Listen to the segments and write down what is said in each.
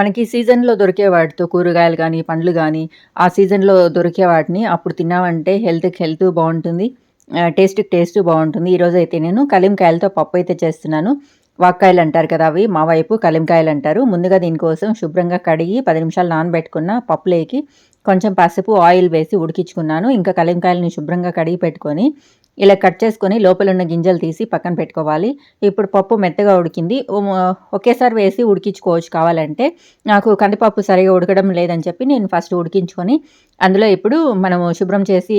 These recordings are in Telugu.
మనకి సీజన్‌లో దొరికే వాటితో కూరగాయలు కానీ పండ్లు కానీ ఆ సీజన్‌లో దొరికే వాటిని అప్పుడు తిన్నామంటే హెల్త్‌కి హెల్త్ బాగుంటుంది టేస్ట్‌కి టేస్ట్ బావుంటుంది. ఈరోజైతే నేను కలింకాయలతో పప్పయితే చేస్తున్నాను. వాక్కాయలు అంటారు కదా! అవి మా వైపు కలింకాయలంటారు. ముందుగా దీనికోసం శుభ్రంగా కడిగి పది నిమిషాలు నానబెట్టుకున్న పప్పులేకి కొంచెం పసుపు, ఆయిల్ వేసి ఉడికించుకున్నాను. ఇంకా కలింకాయలని శుభ్రంగా కడిగి పెట్టుకొని, ఇలా కట్ చేసుకొని లోపలున్న గింజలు తీసి పక్కన పెట్టుకోవాలి. ఇప్పుడు పప్పు మెత్తగా ఉడికింది. ఒకేసారి వేసి ఉడికించుకోవచ్చు కావాలంటే. నాకు కందిపప్పు సరిగ్గా ఉడకడం లేదని చెప్పి నేను ఫస్ట్ ఉడికించుకొని, అందులో ఇప్పుడు మనము శుభ్రం చేసి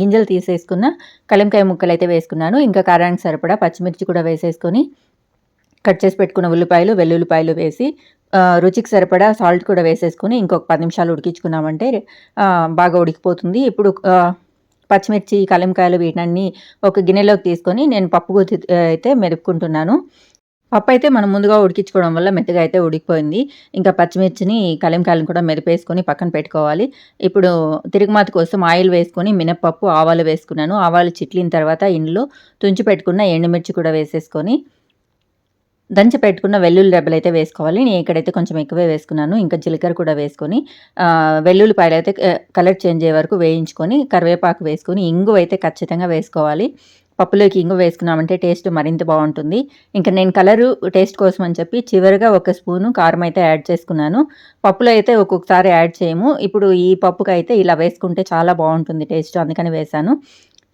గింజలు తీసేసుకున్న కలింకాయ అయితే వేసుకున్నాను. ఇంకా కారానికి సరిపడా పచ్చిమిర్చి కూడా వేసేసుకొని, కట్ చేసి పెట్టుకున్న ఉల్లిపాయలు, వెల్లుల్లిపాయలు వేసి రుచికి సరిపడా సాల్ట్ కూడా వేసేసుకొని ఇంకొక పది నిమిషాలు ఉడికించుకున్నామంటే బాగా ఉడికిపోతుంది. ఇప్పుడు పచ్చిమిర్చి, కలింకాయలు వీటన్ని ఒక గిన్నెలోకి తీసుకొని నేను పప్పు గుత్తి అయితే మెరుపుకుంటున్నాను పప్పు అయితే మనం ముందుగా ఉడికించుకోవడం వల్ల మెత్తగా అయితే ఉడికిపోయింది. ఇంకా పచ్చిమిర్చిని, కలింకాయలను కూడా మెరిపేసుకొని పక్కన పెట్టుకోవాలి. ఇప్పుడు తిరుగుమాత కోసం ఆయిల్ వేసుకొని మినప్పప్పు ఆవాలు వేసుకున్నాను. ఆవాలు చిట్లిన తర్వాత ఇందులో తుంచి పెట్టుకున్న ఎండుమిర్చి కూడా వేసేసుకొని దంచి పెట్టుకున్న వెల్లుల్లి రెబ్బలైతే వేసుకోవాలి. నేను ఇక్కడైతే కొంచెం ఎక్కువే వేసుకున్నాను. ఇంకా జీలకర్ర కూడా వేసుకొని వెల్లుల్లిపాయలు అయితే కలర్ చేంజ్ అయ్యే వరకు వేయించుకొని, కరివేపాకు వేసుకొని, అయితే ఖచ్చితంగా వేసుకోవాలి. పప్పులోకి ఇంగు వేసుకున్నామంటే టేస్ట్ మరింత బాగుంటుంది ఇంకా నేను కలరు టేస్ట్ కోసం అని చెప్పి చివరిగా ఒక స్పూను కారం అయితే యాడ్ చేసుకున్నాను. పప్పులో అయితే ఒక్కొక్కసారి యాడ్ చేయము. ఇప్పుడు ఈ పప్పుకైతే ఇలా వేసుకుంటే చాలా బాగుంటుంది టేస్ట్ అందుకని వేశాను.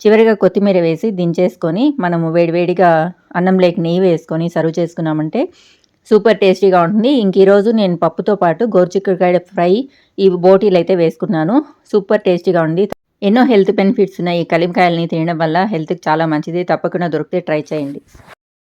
చివరిగా కొత్తిమీర వేసి దించేసుకొని, మనము వేడివేడిగా అన్నం లేక నెయ్యి వేసుకొని సర్వ్ చేసుకున్నామంటే సూపర్ టేస్టీగా ఉంటుంది. ఇంక ఈరోజు నేను పప్పుతో పాటు గోరుచిక్కుడుకాయ ఫ్రై, ఈ బోటీలైతే వేసుకున్నాను. సూపర్ టేస్టీగా ఉంది. ఎన్నో హెల్త్ బెనిఫిట్స్ ఉన్నాయి ఈ కలింకాయలని తినడం వల్ల హెల్త్‌కి చాలా మంచిది. తప్పకుండా దొరికితే ట్రై చేయండి.